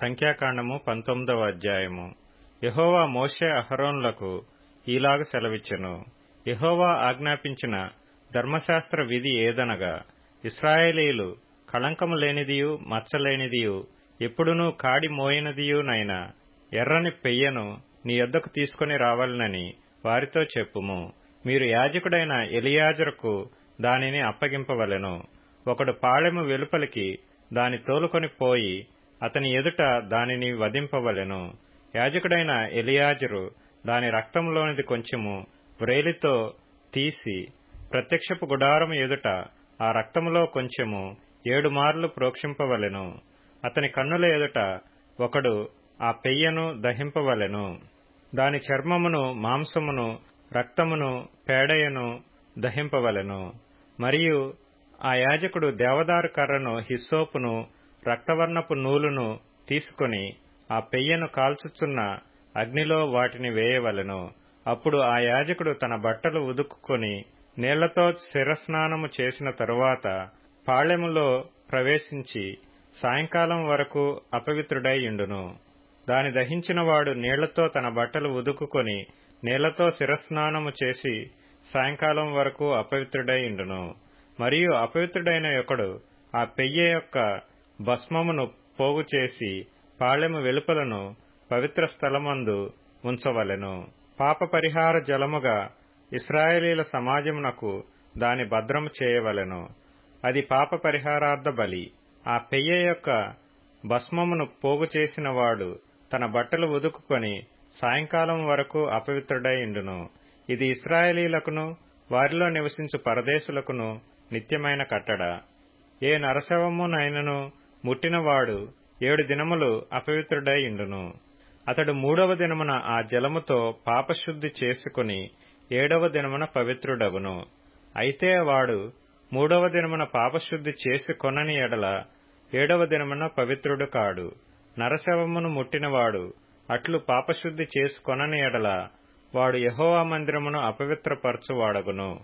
సంఖ్యాకాండము పంతొమ్మిదవ అధ్యాయము. యహోవా మోషే అహరోన్లకు ఈలాగ సెలవిచ్చెను. యహోవా ఆజ్ఞాపించిన ధర్మశాస్త్ర విధి ఏదనగా ఇస్రాయేలీలు కళంకము లేనిదియు మచ్చలేనిదియు ఎప్పుడునూ కాడి మోయినదియునైనా ఎర్రని పెయ్యను నీ యొద్దకు తీసుకుని రావాలనని వారితో చెప్పుము. మీరు యాజకుడైన ఎలియాజరుకు దానిని అప్పగింపవలెను. ఒకడు పాళెము వెలుపలికి దాని తోలుకొని పోయి అతని ఎదుట దానిని వధింపవలెను. యాజకుడైన ఎలియాజరు దాని రక్తంలోనిది కొంచెము వ్రేలితో తీసి ప్రత్యక్షపు గుడారము ఎదుట ఆ రక్తములో కొంచెము ఏడు మార్లు ప్రోక్షింపవలెను. అతని కన్నుల ఎదుట ఒకడు ఆ పెయ్యను దహింపవలెను. దాని చర్మమును మాంసమును రక్తమును పేడయను దహింపవలెను. మరియు ఆ యాజకుడు దేవదారు కర్రను హిస్సోపును రక్తవర్ణపు నూలును తీసుకుని ఆ పెయ్యను కాల్చుచున్న అగ్నిలో వాటిని వేయవలెను. అప్పుడు ఆ యాజకుడు తన బట్టలు ఉదుక్కుని నీళ్ళతో శిరస్నానము చేసిన తరువాత పాళెములో ప్రవేశించి సాయంకాలం వరకు అపవిత్రుడై ఉండును దాని దహించినవాడు నీళ్ళతో తన బట్టలు ఉదుకుకొని నీళ్ళతో శిరస్నానము చేసి సాయంకాలం వరకు అపవిత్రుడై ఉండును మరియు అపవిత్రుడైన ఒకడు ఆ పెయ్య యొక్క భస్మమును పోగు చేసి పాళెము వెలుపలను పవిత్ర స్థలమందు ఉంచవలెను. పాప పరిహార జలముగా ఇస్రాయేలీల సమాజమునకు దాని భద్రము చేయవలెను. అది పాప పరిహారార్థ బలి. ఆ పెయ్య యొక్క భస్మమును పోగు చేసినవాడు తన బట్టలు ఉదుకుకొని సాయంకాలం వరకు అపవిత్రుడైండును ఇది ఇస్రాయేలీలకును వారిలో నివసించు పరదేశులకును నిత్యమైన కట్టడ. ఏ నరశవమునైనను ముట్టినవాడు ఏడు దినములు అపవిత్రుడైయుండును. అతడు మూడవ దినమున ఆ జలముతో పాపశుద్ధి చేసుకుని ఏడవ దినమున పవిత్రుడగును. అయితే వాడు మూడవ దినమున పాపశుద్ధి చేసుకొనని ఎడల ఏడవ దినమున పవిత్రుడు కాడు. నరశవమును ముట్టినవాడు అట్లు పాపశుద్ధి చేసుకొనని ఎడల వాడు యహోవా మందిరమును అపవిత్రపరచువాడగును.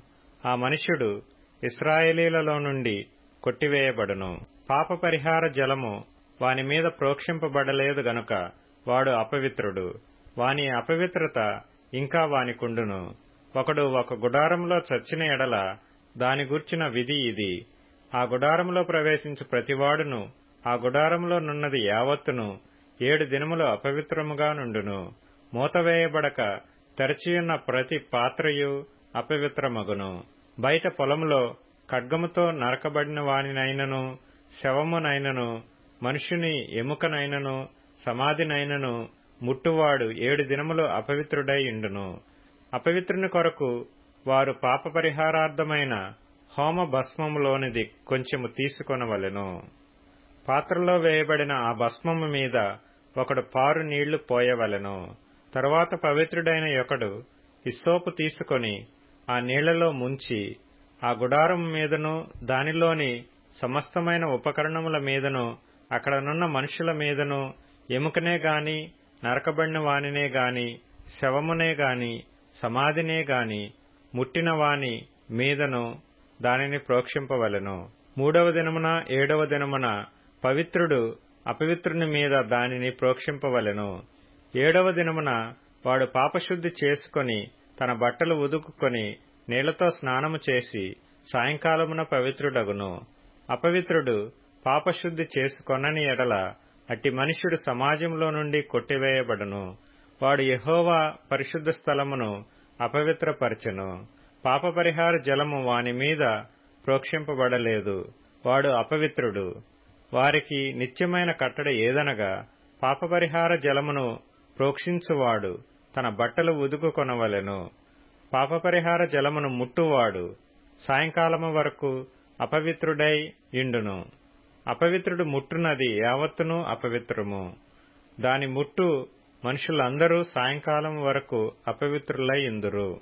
ఆ మనుష్యుడు ఇస్రాయేలీలలో నుండి కొట్టివేయబడును. పాప పరిహార జలము వాని మీద ప్రోక్షింపబడలేదు గనుక వాడు అపవిత్రుడు. వాని అపవిత్రత ఇంకా వానికుండును ఒకడు ఒక గుడారంలో చచ్చిన ఎడల దాని గూర్చిన విధి ఇది. ఆ గుడారంలో ప్రవేశించు ప్రతివాడును ఆ గుడారంలో నున్నది యావత్తును ఏడు దినములు అపవిత్రముగా నుండును. మూతవేయబడక తెరచియున్న ప్రతి పాత్రయు అపవిత్రమగును. బయట పొలములో ఖడ్గముతో నరకబడిన వానినైనను శవమునైనను మనుష్యుని ఎముకనైనను సమాధినైనను ముట్టువాడు ఏడు దినములు అపవిత్రుడై ఇండును అపవిత్రుని కొరకు వారు పాప పరిహారార్థమైన హోమ భస్మములోనిది కొంచెము తీసుకొనవలెను. పాత్రలో వేయబడిన ఆ భస్మము మీద ఒకడు పారు నీళ్ళు పోయవలెను. తరువాత పవిత్రుడైన ఒకడు ఇస్సోపు తీసుకొని ఆ నీళ్ళలో ముంచి ఆ గుడారం మీదను దానిలోని సమస్తమైన ఉపకరణముల మీదను అక్కడనున్న మనుషుల మీదను ఎముకనే గాని నరకబడిన వానినే గాని శవమునే గాని సమాధినే గాని ముట్టిన వాని మీదను దానిని ప్రోక్షింపవలెను. మూడవ దినమున ఏడవ దినమున పవిత్రుడు అపవిత్రుని మీద దానిని ప్రోక్షింపవలెను. ఏడవ దినమున వాడు పాపశుద్ధి చేసుకొని తన బట్టలు ఉదుకుకొని నీళ్ళతో స్నానము చేసి సాయంకాలమున పవిత్రుడగును. అపవిత్రుడు పాపశుద్ధి చేసుకొనని ఎడల అట్టి మనుష్యుడు సమాజంలో నుండి కొట్టివేయబడును. వాడు యహోవా పరిశుద్ధ స్థలమును అపవిత్రపరచెను. పాప పరిహార జలము వాని మీద ప్రోక్షింపబడలేదు. వాడు అపవిత్రుడు. వారికి నిత్యమైన కట్టడ ఏదనగా పాపపరిహార జలమును ప్రోక్షించువాడు తన బట్టలు ఉదుకు కొనవలెను పాపపరిహార జలమును ముట్టువాడు. సాయంకాలము వరకు అపవిత్రుడై ఇండును. అపవిత్రుడు ముట్టునది యావత్తును అపవిత్రము. దాని ముట్టు మనుషులందరూ సాయంకాలం వరకు అపవిత్రులై ఇందురు.